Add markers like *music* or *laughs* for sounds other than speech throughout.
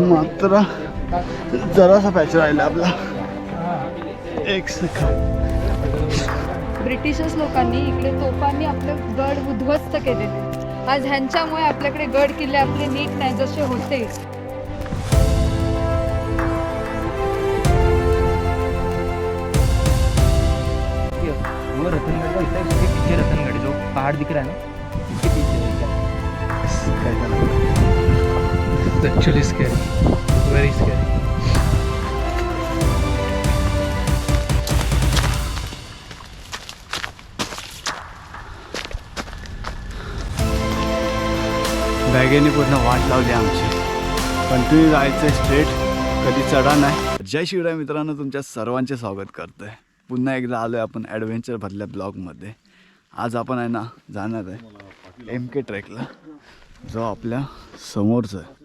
मात्र जरासा पॅच राहिला आपला. एक सेकंड ब्रिटिशच लोकांनी इकडे तोफांनी आपले गड उद्ध्वस्त केलेले आज ह्यांच्यामुळे आपल्याकडे गड किल्ले आपले नीट नाही जसे होते. वो रतनगढ़ का इतना इसके पीछे रतनगढ़ जो पहाड़ दिख रहा है ना इसके पीछे It's actually scary. Very scary. बॅगेने पूर्ण वाट लावली आमची. कंटिन्यू जायचं स्ट्रेट कधी चढा नाही. जय शिवराय मित्रांनो तुमच्या सर्वांचे स्वागत करतो आहे पुन्हा एकदा आलो आहे आपण ॲडव्हेंचर भरल्या ब्लॉगमध्ये आज आपण आहे ना जाणार आहे एम के ट्रेकला जो आपल्या समोरचा आहे.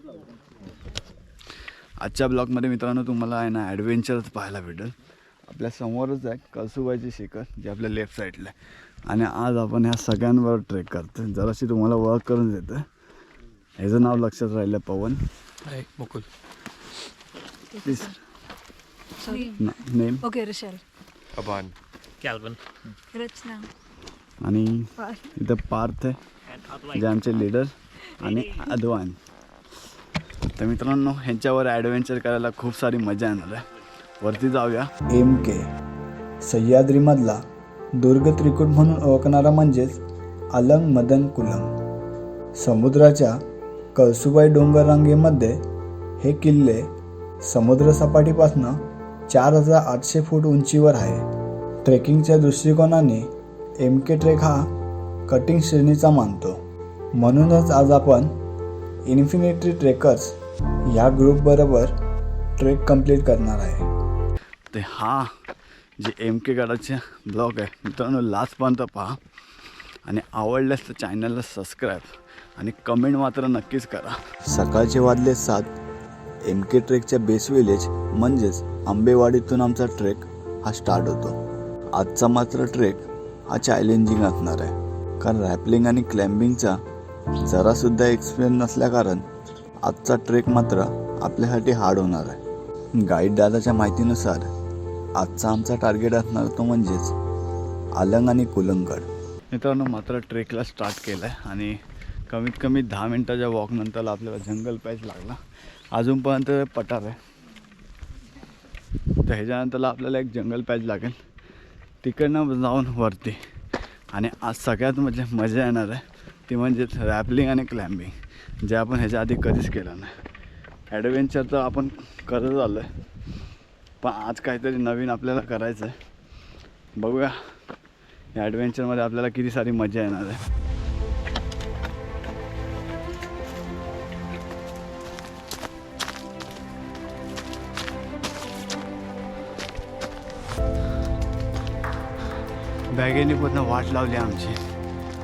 आजच्या ब्लॉगमध्ये मित्रांनो तुम्हाला आहे ना ॲडव्हेंचरच पाहायला भेटेल. आपल्या समोरच आहे कळसुबाईची शिखर जे आपल्या लेफ्ट साईडला आहे. आणि आज आपण ह्या सगळ्यांवर ट्रेक करतो जराशी तुम्हाला ओळख करून देतं ह्याचं नाव लक्षात राहिलं Pawan. Please name okay. Rachana. आणि इथं पार्थ आहे जे आमचे लीडर आणि अद्वान. तर मित्रांनो ह्यांच्यावर ॲडव्हेंचर करायला खूप सारी मजा येणार आहे. वरती जाऊया. एम के सह्याद्रीमधला दुर्ग त्रिकूट म्हणून ओळखणारा म्हणजेच अलंग मदन कुलम. समुद्राच्या कळसुबाई डोंगर रांगेमध्ये हे किल्ले समुद्रसपाटीपासनं चार हजार आठशे फूट उंचीवर आहे. ट्रेकिंगच्या दृष्टिकोनाने एम के ट्रेक हा कटिंग श्रेणीचा मानतो. म्हणूनच आज आपण इन्फिनिटी ट्रेकर्स ह्या ग्रुपबरोबर ट्रेक कंप्लीट करणार आहे. ते हा जे एम के गडाचे ब्लॉग आहे. मित्रांनो लास्टपर्यंत पहा. आणि आवडल्यास तर चॅनलला सबस्क्राईब आणि कमेंट मात्र नक्कीच करा. सकाळचे वाजले सात. एम के ट्रेकच्या बेस विलेज म्हणजेच आंबेवाडीतून आमचा ट्रेक हा स्टार्ट होतो. आजचा मात्र ट्रेक हा चॅलेंजिंग असणार आहे. कारण रॅपलिंग आणि क्लाइम्बिंगचा जरासुद्धा एक्सपिरियन्स नसल्याकारण आजचा ट्रेक मात्र आपल्यासाठी हार्ड होणार आहे. गाईड दादाच्या माहितीनुसार आजचा आमचा टार्गेट असणार तो म्हणजेच आलंग आणि कुलंगड. मित्रांनो मात्र ट्रेकला स्टार्ट केलं आहे आणि कमीत कमी दहा मिनटाच्या वॉकनंतर आपल्याला जंगल पॅच लागला. अजूनपर्यंत पठार आहे. तर ह्याच्यानंतरला आपल्याला एक जंगल पॅच लागेल. तिकडनं जाऊन वरती. आणि आज सगळ्यात म्हणजे मजा येणार आहे. ती म्हणजे रॅपलिंग आणि क्लाइम्बिंग जे आपण ह्याच्या आधी कधीच केलं नाही. ॲडव्हेंचर तर आपण करत आलो आहे पण आज काहीतरी नवीन आपल्याला करायचं आहे बघूया. या ॲडव्हेंचरमध्ये आपल्याला किती सारी मजा येणार आहे. बॅगेने पूर्ण वाट लावली आमची.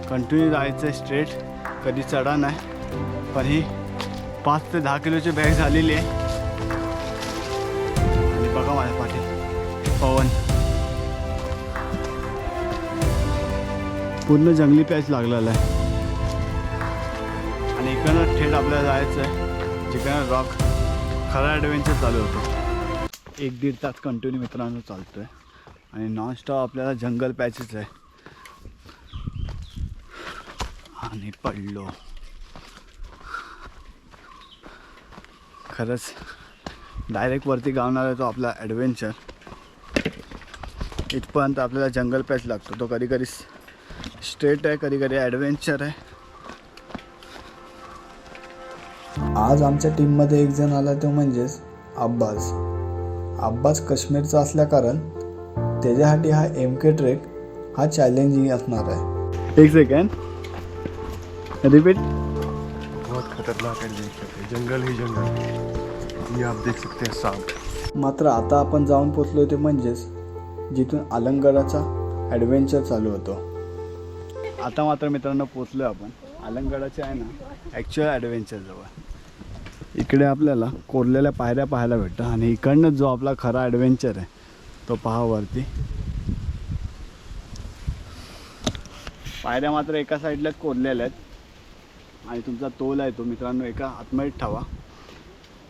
कंटिन्यू जायचं स्ट्रेट कधी चढा नाही. पण ही पाच ते दहा किलोची बॅग झालेली आहे. आणि बघा माझ्या पाठी पवन. पूर्ण जंगली पॅच लागलेला आहे. आणि इकडनं थेट आपल्याला जायचं आहे जिकडनं रॉक खरा ॲडव्हेंचर चालू होतो. एक दीड तास कंटिन्यू मित्रांनो चालतो आहे आणि नॉनस्टॉप आपल्याला जंगल पॅचेस आहे. आणि पडलो. खरंच डायरेक्ट वरती गावणार आहे तो आपला ॲडव्हेंचर इथपर्यंत आपल्याला जंगल पॅच लागतो. तो कधी कधी स्ट्रेट आहे कधी कधी ॲडव्हेंचर आहे. आज आमच्या टीममध्ये एक जण आला तो म्हणजेच अब्बास. अब्बास काश्मीरचा असल्याकारण त्याच्यासाठी हा एम के ट्रेक हा चॅलेंजिंग असणार आहे. एक सेकंड रिपीट खतरनाक एडवेंचर जंगल ही जंगल. ये आप देख सकते हैं सांप. मात्र आता आपण जाऊन पोचलो ते म्हणजेच जिथून अलंगडाचा ॲडव्हेंचर चालू होतो. आता मात्र मित्रांनो पोचलो आपण. अलंगडाचे आहे ना ॲक्च्युअल ॲडव्हेंचरजवळ इकडे आपल्याला कोरलेल्या पायऱ्या पाहायला भेटतं आणि इकडनं जो आपला खरा ॲडव्हेंचर आहे तो पहा वरती. पायऱ्या मात्र एका साईडला कोरलेल्या आहेत. आणि तुमचा तोल आहे तो मित्रांनो एका आतमध्ये ठेवा.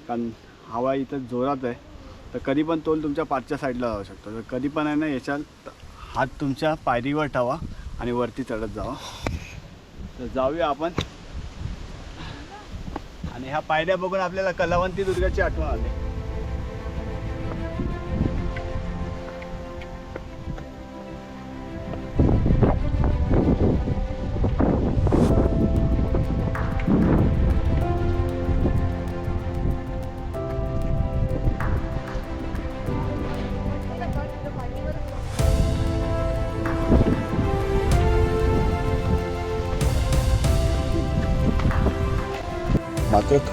कारण हवा इथं जोरात आहे. तर कधी पण तोल तुमच्या पाठच्या साईडला जाऊ शकतो. तर कधी पण आहे ना याच्यात हात तुमच्या पायरीवर ठेवा आणि वरती चढत जावा. तर जाऊया आपण. आणि ह्या पायऱ्या बघून आपल्याला कलावंती दुर्गाची आठवण आली.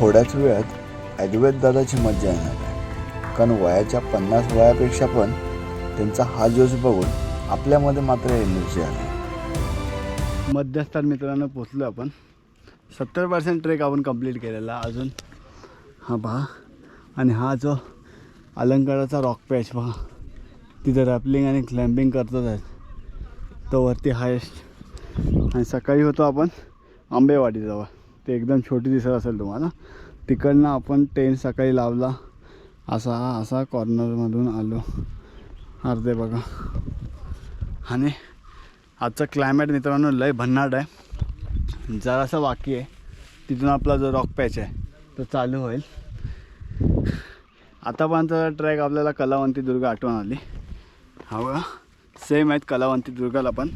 थोड्याच वेळात ॲडवेद दादाची मज्जा येणार आहे. कारण वयाच्या पन्नास वयापेक्षा पण त्यांचा हा जोश बघून आपल्यामध्ये मात्र एनर्जी आली. मध्यस्थान मित्रांनो पोचलो आपण. सत्तर पर्सेंट ट्रेक आपण कंप्लीट केलेला. अजून हा पहा. आणि हा जो अलंकाराचा रॉक पॅच पहा. तिथं रॅपलिंग आणि क्लाइम्बिंग करतच आहेत. तो वरती हायेस्ट आणि सकाळी होतो आपण आंबेवाडीजवळ. ते एकदम छोटी दिसत असेल तुम्हाला. तिकडनं आपण ट्रेन सकाळी लावला. असा असा कॉर्नरमधून आलो. अर्धे बघा. आणि आजचं क्लायमेट मित्रांनो लय भन्नाट आहे. जरासं बाकी आहे. तिथून आपला जो रॉक पॅच आहे तो चालू होईल. आतापर्यंत ट्रॅक आपल्याला कलावंती दुर्ग आठवण आली. हवं सेम आहेत कलावंती दुर्गाला पण.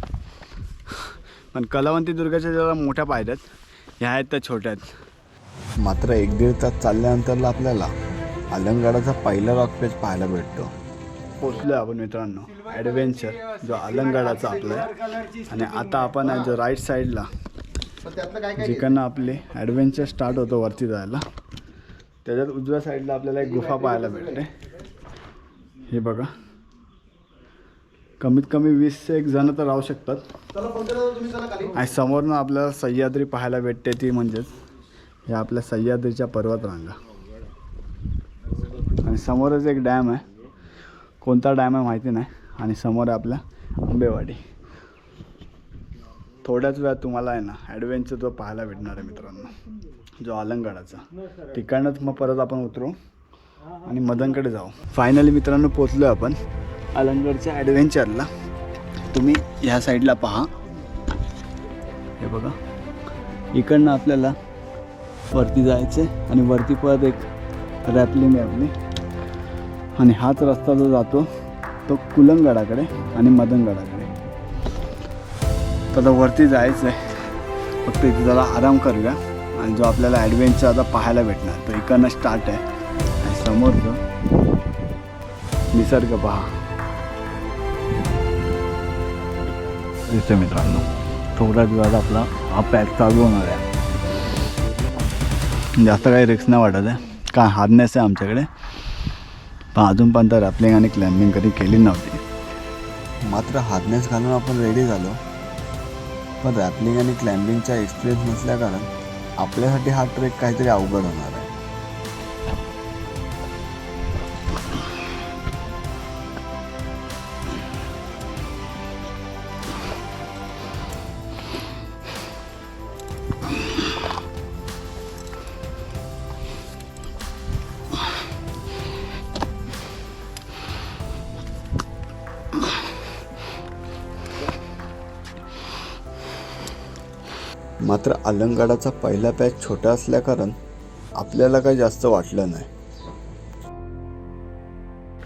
पण कलावंती दुर्गाच्या जरा मोठ्या पायऱ्या आहेत ह्या आहेत त्या छोट्या आहेत मात्र एक दीड तास चालल्यानंतरला आपल्याला अलंगाडाचा पहिला रॉक पेज पाहायला भेटतो. पोचलो आपण मित्रांनो. ॲडव्हेंचर जो अलंगाडाचा आपला आहे. आणि आता आपण आहे जो राईट साईडला जिकडनं आपले ॲडव्हेंचर स्टार्ट होतो वरती जायला. त्याच्यात उजव्या साईडला आपल्याला एक गुफा पाहायला भेटते. हे बघा. कमीत कमी वीस ते एक जण तर राहू शकतात. आणि समोरनं आपल्याला सह्याद्री पाहायला भेटते ती म्हणजेच हे आपल्या सह्याद्रीच्या पर्वतरांगा आणि समोरच एक डॅम आहे. कोणता डॅम आहे माहिती नाही. आणि समोर आहे आपल्या आंबेवाडी. थोड्याच वेळात तुम्हाला आहे ना ॲडव्हेंचर जो पाहायला भेटणार आहे मित्रांनो. जो अलंगाडाचा तिकडनंच मग परत आपण उतरू. आणि मदनकडे जाऊ. फायनली मित्रांनो पोचलो आपण. अलंगडच्या ॲडव्हेंचरला तुम्ही ह्या साईडला पहा. हे बघा. इकडनं आपल्याला वरती जायचं आहे आणि वरती परत एक रॅपलिंग आहे आपली. आणि हाच रस्ता जो जातो तो कुलंगडाकडे आणि मदनगडाकडे. तर आता वरती जायचं आहे फक्त इथे जरा आराम करूया. आणि जो आपल्याला ॲडव्हेंचर आता पाहायला भेटणार तो इकडनं स्टार्ट आहे. आणि समोर जो निसर्ग पहा. दिसते मित्रांनो. थोड्याच वेळात आपला हा पॅक चालू होणार आहे. जास्त काही रिक्स नाही वाटत आहे. काय हार्नेस आहे आमच्याकडे. पण अजूनपर्यंत रॅपलिंग आणि क्लाइम्बिंग कधी केली नव्हती. मात्र हार्नेस घालून आपण रेडी झालो. पण रॅपलिंग आणि क्लाइम्बिंगचा एक्सपिरियन्स नसल्या कारण आपल्यासाठी हा ट्रेक काहीतरी अवघड होणार आहे. मात्र अलंगाडाचा पहिला पॅच छोटा असल्याकारण आपल्याला काही जास्त वाटलं नाही.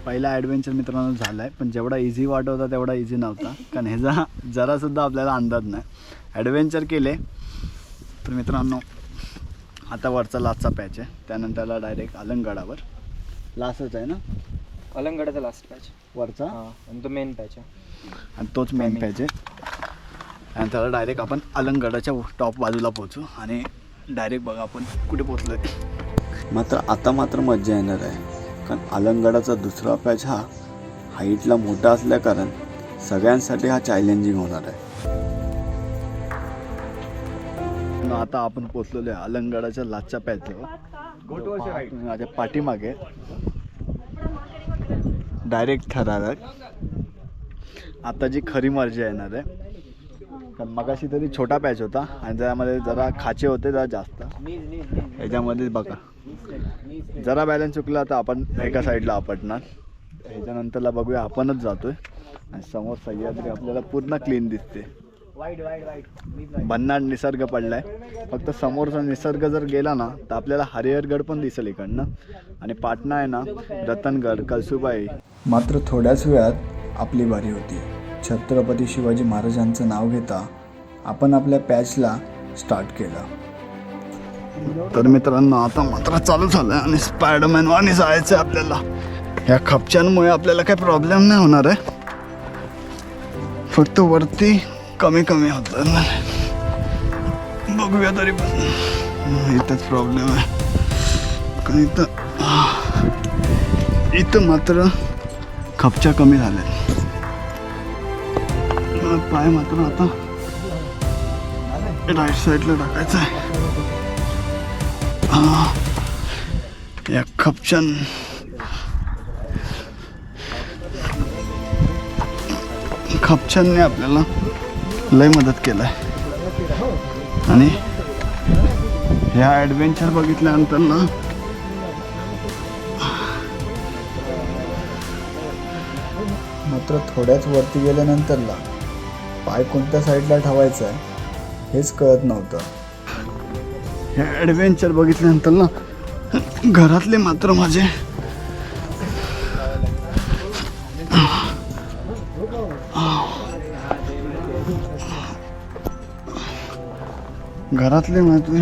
पहिला ॲडव्हेंचर मित्रांनो झाला आहे पण जेवढा इझी वाटत होता तेवढा इझी नव्हता. कारण ह्याचा जरासुद्धा आपल्याला अंदाज नाही. ॲडव्हेंचर केले तर मित्रांनो आता वरचा लास्टचा पॅच आहे. त्यानंतरला डायरेक्ट अलंगडावर लास्टच आहे ना? अलंगडाचा लास्ट पॅच वरचा? हां आणि तो मेन पॅच आहे. आणि तोच मेन पॅच आहे. आणि त्याला डायरेक्ट आपण अलंगडाच्या टॉप बाजूला पोचू आणि डायरेक्ट बघा आपण कुठे पोचलो मात्र आता मात्र मज्जा येणार आहे. कारण अलंगडाचा दुसरा पॅच हा हाईटला मोठा असल्याकारण सगळ्यांसाठी हा चॅलेंजिंग होणार आहे. आता आपण पोचलेलो आहे अलंगडाच्या लाचच्या पॅचजवळ माझ्या पाठीमागे. डायरेक्ट ठरारक आता जी खरी मर्जी येणार आहे. कारण मगाशी तरी छोटा पॅच होता आणि त्यामध्ये जरा खाचे होते जरा जास्त. याच्यामध्ये बघा. जरा बॅलन्स चुकला तर आपण एका साईडला आपटणार. ह्याच्यानंतरला बघूया आपणच जातोय. आणि समोर सह्याद्री आपल्याला पूर्ण क्लीन दिसते. वाईट भन्नाट निसर्ग पडलाय. फक्त समोरचा निसर्ग जर गेला ना तर आपल्याला हरिहरगड पण दिसेल इकडनं. आणि पाटणा आहे ना रतनगड कलसुबाई मात्र थोड्याच वेळात आपली बारी होती. छत्रपती शिवाजी महाराजांचं नाव घेता आपण आपल्या पॅचला स्टार्ट केलं. तर मित्रांनो आता मात्र चालू झालं आणि स्पायडरमॅन वाणी जायचं आपल्याला. या खपच्यांमुळे आपल्याला काही प्रॉब्लेम नाही होणार आहे. फक्त वरती कमी कमी होत बघूया तरी पण. इथंच प्रॉब्लेम आहे. कारण इथं इथं मात्र खपच्या कमी झाल्या पाय मात्र आता राईट साईडला टाकायचं आहे. हा. या खपचन. खपचनने आपल्याला लय मदत केलाय. आणि ह्या ॲडव्हेंचर बघितल्यानंतर ना मात्र थोड्याच वरती गेल्यानंतरला पाय कोणत्या साईडला ठेवायचा आहे हेच कळत नव्हतं. ह्या ॲडव्हेंचर बघितल्यानंतर ना घरातले मात्र माझे. घरातले मात्र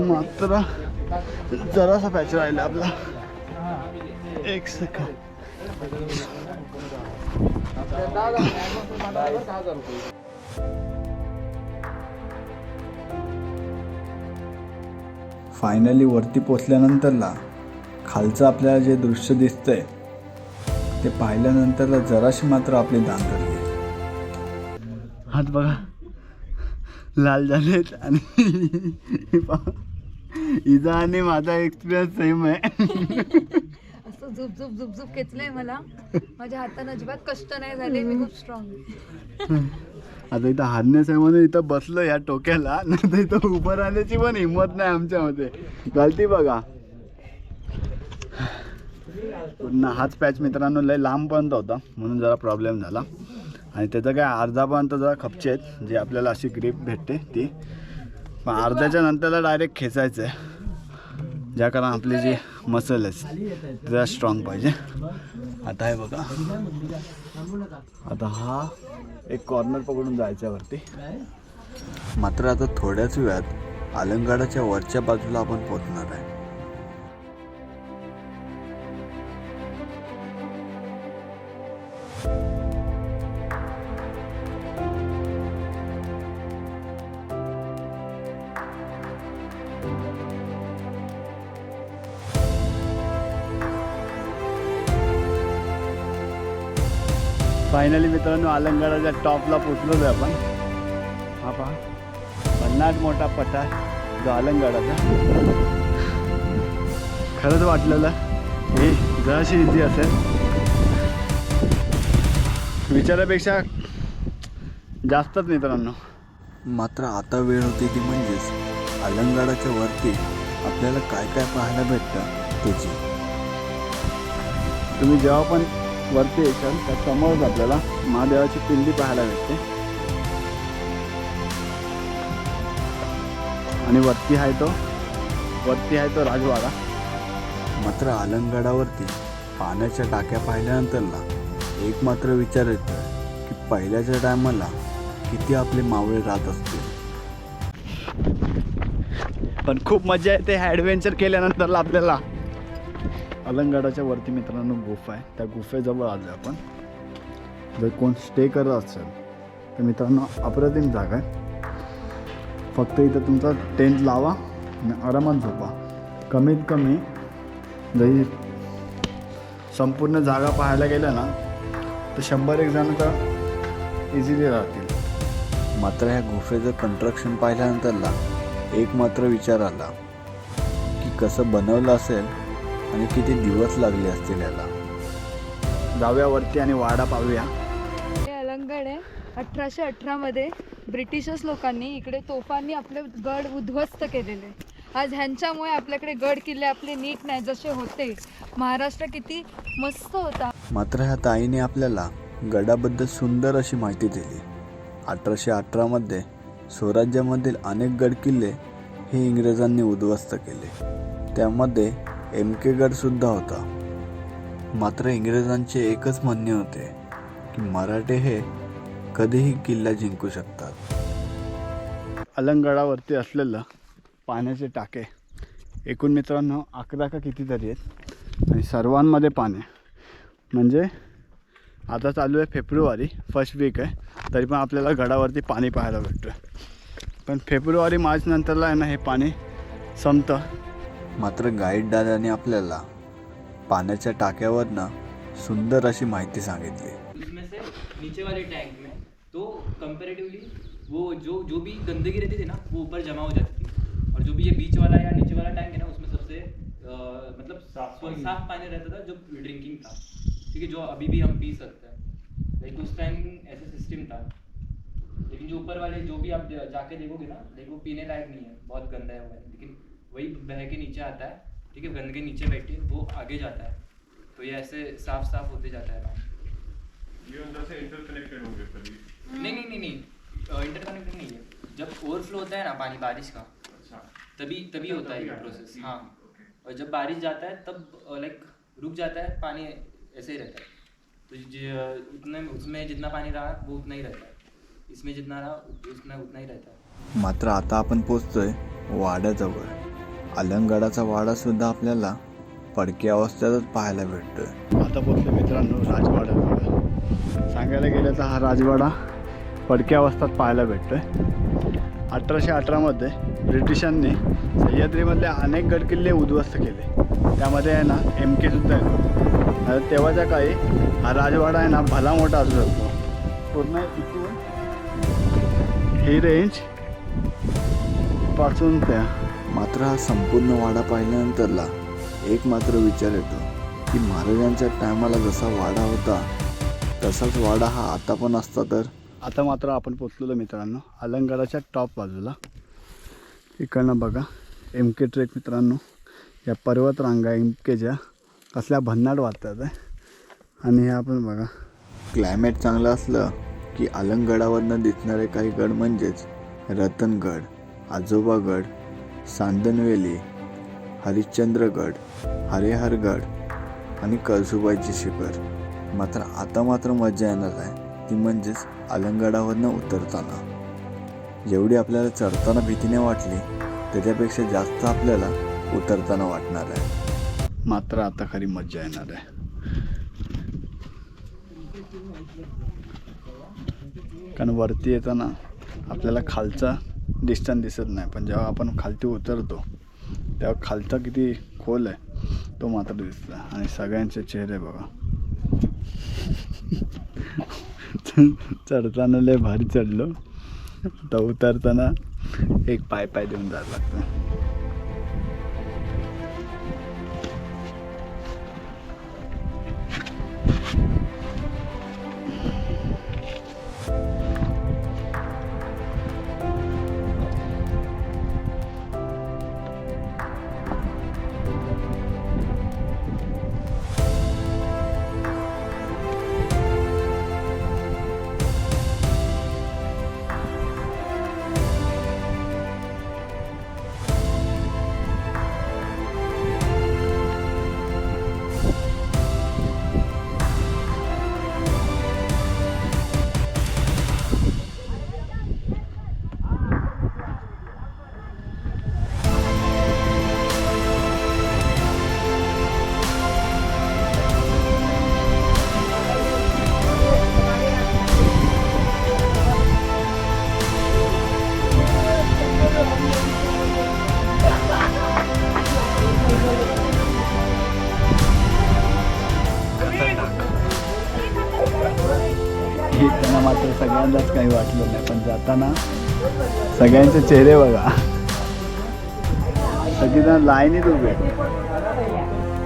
मात्र जरासा पॅच राहिला आपला. एक सेकंड फायनली वरती पोचल्यानंतरला खालचं आपल्याला जे दृश्य दिसतंय ते पाहिल्यानंतरला जराशी मात्र आपली दान धरली हात बघा. लाल झालेत आणि *laughs* हिचा आणि माझा एक्सपिरियन्स सेम आहे. असं झुप झुप झुप झुप खेचलंय मला. माझ्या हाताने अजिबात कष्ट नाही झाले मी खूप स्ट्रॉंग आता इथं हार्नेस आहे म्हणून इथं बसलो या टोक्याला. नाही तर इथं उभं राहण्याची पण हिंमत नाही आमच्यामध्ये. गलती बघा. पुन्हा हाच पॅच मित्रांनो लय लांबपर्यंत होता म्हणून जरा प्रॉब्लेम झाला. आणि त्याचं काय अर्धापर्यंत जरा खपचे आहेत. जे आपल्याला अशी ग्रीप भेटते ती. पण अर्ध्याच्या नंतरला डायरेक्ट खेचायचं आहे. ज्या कारण आपली जी मसल आहे जरा स्ट्रॉंग पाहिजे. आता आहे बघा. आता हा एक कॉर्नर पकडून जायचं वरती. मात्र आता थोड्याच वेळात अलंगाडाच्या वरच्या बाजूला आपण पोहोचणार आहे. फायनली मित्रांनो अलंगाराच्या टॉपला पोचलोच आहे आपण. हा पहा. भन्नाट मोठा पठार जो अलंगाराचा खरंच वाटलेलं हे जराशी इझी असेल. विचारापेक्षा जास्तच मित्रांनो. मात्र आता वेळ होती ती म्हणजेच अलंगाडाच्या वरती आपल्याला काय काय पाहायला भेटतं त्याची. तुम्ही जेव्हा पण वरती येशाल. त्या समोरच आपल्याला महादेवाची पिंडी पाहायला भेटते. आणि वरती आहे तो वरती आहे तो राजवाडा. मात्र आलंगडावरती पाण्याच्या टाक्या पाहिल्यानंतरला एक मात्र विचार येतो की पहिल्याच्या टायमाला किती आपले मावळे राहत असतील. पण खूप मजा येते ॲडव्हेंचर केल्यानंतरला आपल्याला. अलंगडाच्या वरती मित्रांनो गुफा आहे. त्या गुफेजवळ आलो आपण. जर कोण स्टे करत असेल तर मित्रांनो अप्रतिम जागा आहे. फक्त इथं तुमचा टेंट लावा आणि आरामात झोपा. कमीत कमी जरी संपूर्ण जागा पाहायला गेलं ना तर शंभर एक जण तर इझिली राहतील. मात्र ह्या गुफेचं कंस्ट्रक्शन पाहिल्यानंतरला एक मात्र विचार आला की कसं बनवलं असेल आणि किती दिवस लागले असतील याला? जाऊया वरती आणि वाडा पाहूया. हे अलंगड आहे. अठराशे अठरामध्ये ब्रिटिशच लोकांनी इकडे तोफांनी आपले गड उद्ध्वस्त केलेले. आज ह्यांच्यामुळे आपल्याकडे गड किल्ले आपले नीट नाही जसे होते. महाराष्ट्र किती मस्त होता. मात्र ह्या ताईने आपल्याला गडाबद्दल सुंदर अशी माहिती दिली. अठराशे अठरामध्ये स्वराज्यामधील अनेक गडकिल्ले हे इंग्रजांनी उद्ध्वस्त केले. त्यामध्ये एम के गडसुद्धा होता. मात्र इंग्रजांचे एकच म्हणणे होते की मराठे हे कधीही किल्ला जिंकू शकतात. अलंगडावरती असलेलं पाण्याचे टाके. एकूण मित्रांनो अकरा का कितीतरी आहेत? आणि सर्वांमध्ये पाणी म्हणजे आता चालू आहे फेब्रुवारी फर्स्ट वीक आहे. तरी पण आपल्याला गडावरती पाणी पाहायला भेटतं पण फेब्रुवारी मार्च नंतरला आहे ना हे पाणी संपतं. मात्र गाईड दादाने आपल्याला पाण्याच्या टाक्यावरनं सुंदर अशी माहिती सांगितली. उसमें से नीचे वाले टैंक में तो कंपेरेटिवली वो जो जो भी गंदगी रहती थी ना वो ऊपर जमा हो जाती थी। और जो भी ये बीच वाला या नीचे वाला टैंक है ना उसमें सबसे अ, मतलब साफ साफ पानी। रहता था जो ड्रिंकिंग था। ठीक है जो अभी भी हम पी सकते हैं। लाइक उस टाइम ऐसा सिस्टम था। लेकिन जो ऊपर वाले जो भी आप जाके देखोगे ना देखो पीने लायक नहीं है। बहुत गंदा है वो। है लेकिन वही बह के नीचे आता है ठीक है गंद के नीचे बैठी है वो आगे जाता है। तो ये ऐसे साफ़ साफ़ होते जाता है ये अंदर से इंटरकनेक्टेड होंगे कभी नहीं नहीं नहीं नहीं इंटरकनेक्टेड नहीं है। जब ओवरफ्लो होता है ना पानी बारिश का अच्छा। तभी तभी होता है ये प्रोसेस हाँ और जब बारिश जाता है तब लाइक रुक जाता है पानी ऐसे ही रहता है। तो उतने उसमें जितना पानी रहा वो उतना ही रहता है। इसमें जितना रहा उतना उतना ही रहता है। मात्र आता आपण पोचतोय वाड्याजवळ. अलंगडाचा वाडा सुद्धा आपल्याला पडक्या अवस्थेतच पाहायला भेटतोय. आता पोचले मित्रांनो राजवाडा. सांगायला गेलं तर हा राजवाडा पडक्या अवस्थेत पाहायला भेटतो आहे अठराशे अठरामध्ये ब्रिटिशांनी सह्याद्रीमधले अनेक गडकिल्ले उद्ध्वस्त केले. त्यामध्ये आहे ना एम केसुद्धा येतो तेव्हाच्या काळी हा राजवाडा आहे ना भला मोठा असू शकतो. पूर्ण इथून ही रेंजपासून त्या मात्र हा संपूर्ण वाडा पाहिल्यानंतरला एक मात्र विचार येतो की महाराजांच्या टायमाला जसा वाडा होता तसाच वाडा हा आता पण असता तर? आता मात्र आपण पोचलेलो मित्रांनो अलंगडाच्या टॉप बाजूला. इकडनं बघा एम के ट्रेक मित्रांनो या पर्वतरांगा एम केच्या कसल्या भन्नाट वाटतात आहे आणि हे आपण बघा. क्लायमेट चांगलं असलं की अलंगडावरनं दिसणारे काही गड म्हणजेच रतनगड आजोबागड सांदनवेली हरिश्चंद्रगड हरेहरगड आणि कळसुबाईचे शिखर. मात्र आता मात्र मजा येणार आहे. ती म्हणजेच अलंगडावरनं उतरताना. जेवढी आपल्याला चढताना भीतीने वाटली त्याच्यापेक्षा जास्त आपल्याला उतरताना वाटणार आहे. मात्र आता खरी मज्जा येणार आहे. कारण वरती येताना आपल्याला खालचा डिस्टन्स दिसत नाही. पण जेव्हा आपण खालती उतरतो तेव्हा खालचा किती खोल आहे तो मात्र दिसतो. आणि सगळ्यांचे चेहरे बघा. *laughs* चढताना लय भारी चढलो. तर उतरताना एक पाय पाय देऊन जायला लागतं. जाताना सगळ्यांचे चेहरे बघा. सगळेजण लाईनीत उभे.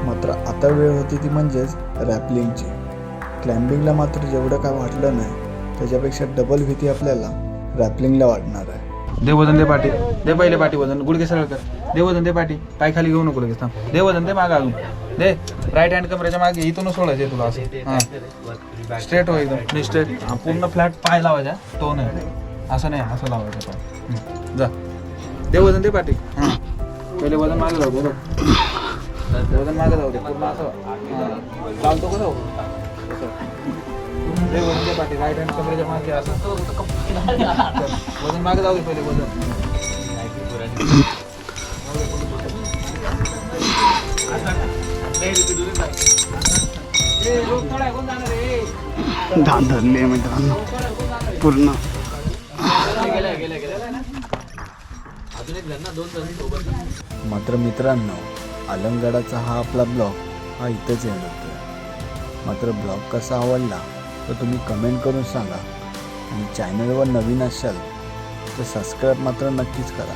मात्र आता वेळ होती ती म्हणजेच रॅपलिंगची. क्लाइम्बिंगला मात्र जेवढं काय वाटलं नाही त्याच्यापेक्षा डबल भीती आपल्याला रॅपलिंगला वाटणार आहे. दे वजन दे पाठी दे पहिले पाठी वजन गुडघे सरळ कर. दे वजन दे पाठी पाय खाली घेऊ नको लगेच थांब. दे वजन दे मागं अजून. दे राईट हँड कमरेच्या मागे इथून सोडायचं तुला असं. हां. स्ट्रेट हो एकदम. स्ट्रेट पूर्ण फ्लॅट पाय लावायचा तो नाही. असं नाही असं लावायचं पाय जा. दे वजन दे पाठी पहिले वजन मागे जाऊ दे बघ. वजन मागे जाऊ दे पूर्ण असं. हां. चालतो का जाऊ दे वजन दे पाठी राईट हँड कमरेच्या मागे असं. वजन मागे जाऊ दे पहिले वजन. धान धरली आहे मित्रांनो पूर्ण. मात्र मित्रांनो अलंगडाचा हा आपला ब्लॉग हा इथंच येणार मात्र ब्लॉग कसा आवडला तर तुम्ही कमेंट करून सांगा. आणि चॅनलवर नवीन असाल तर सबस्क्राईब मात्र नक्कीच करा.